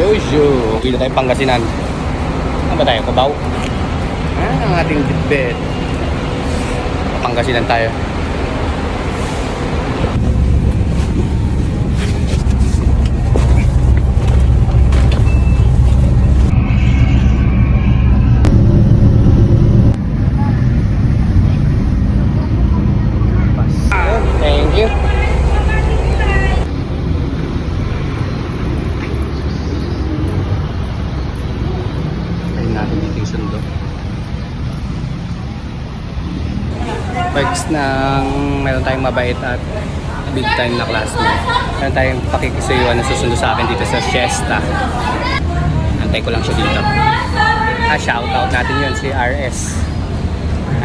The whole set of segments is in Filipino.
Uwi na tayo Pangasinan. Ano ba tayo? Kabaw? Ah, ang ating bitbit. Pangasinan tayo. Thank you. Ayun natin dito yung sundo. Perks ng meron tayong mabait at big time na classmate. Meron tayong pakikisayuan na susundo sa akin dito sa Siesta. Antay ko lang siya dito. Ah, shoutout natin yun, si RS.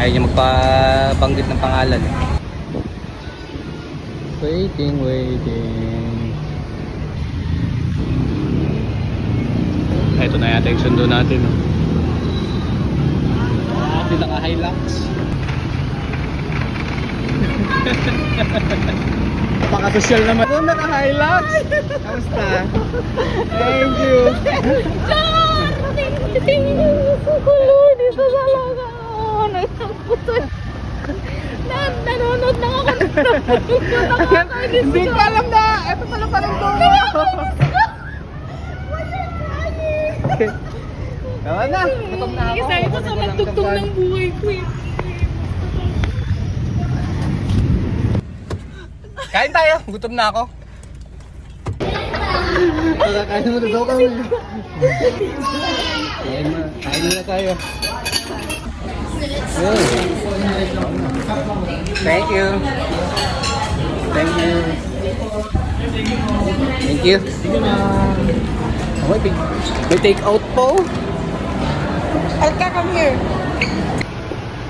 Ayaw niya magpabanggit ng pangalan. Waiting, waiting. Ito na yata yung sundo natin. No? Ah, di naka-Hilux. Paka-social naman. Oh, naka-Hilux. Kamusta? Thank you. Lord, isa talaga. Na, nanonood lang ako Hindi ko alam na. Ito pala pa rin doon. Tama na. Na. Isa ito sa magtugtog ng buhay ko eh. Kain tayo. Gutom na ako. Kain mo na daw kami. Kain mo. Kain na tayo. Thank you. Thank you. Thank you. Oh, may, take out po. Alka, come here.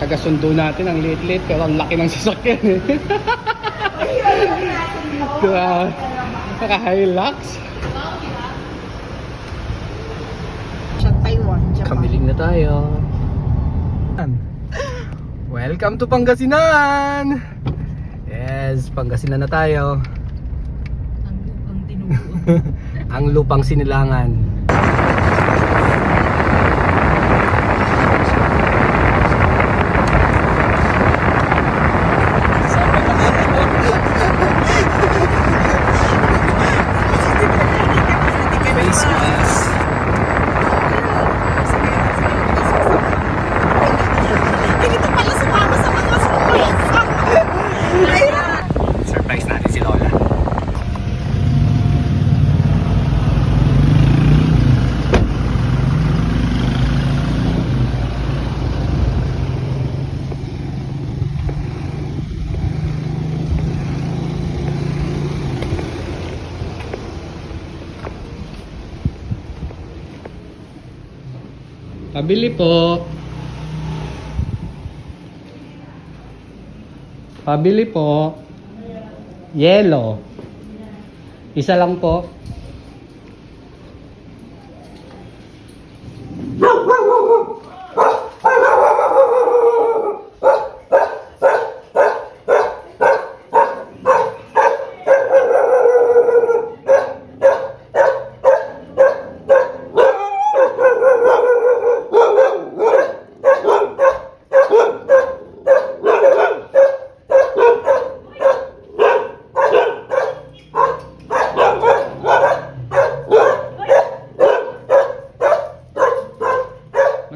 Taga-sundo natin ang liit-liit pero ang laki ng sasakyan eh. Grabe. Naka-Hilux. Sa Taiwan, Japan. Kamiling na tayo. Welcome to Pangasinan! Yes, Pangasinan na tayo. Ang, ang tinubo. Ang lupang sinilangan. Face mask. Ganito pala sumama sa mga surprise. Surprise natin si Lola. Pabili po. Pabili po. Yellow. Isa lang po.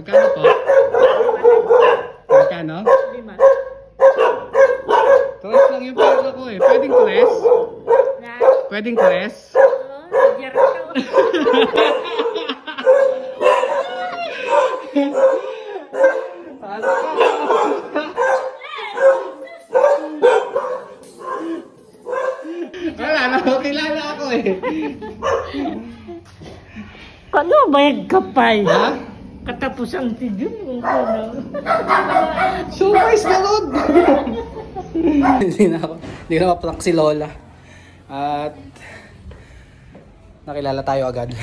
Magkano po? Magkano? Lima. Tres lang yung pera ko eh. Pwedeng tres? Na? Pwedeng tres? Wala na, kilala ako eh. Ano ba yung kapay? Ha? Katapos ang tigil mo ko na. Surprise ka, Lord! hindi na ako, hindi na maprank si Lola. At nakilala tayo agad.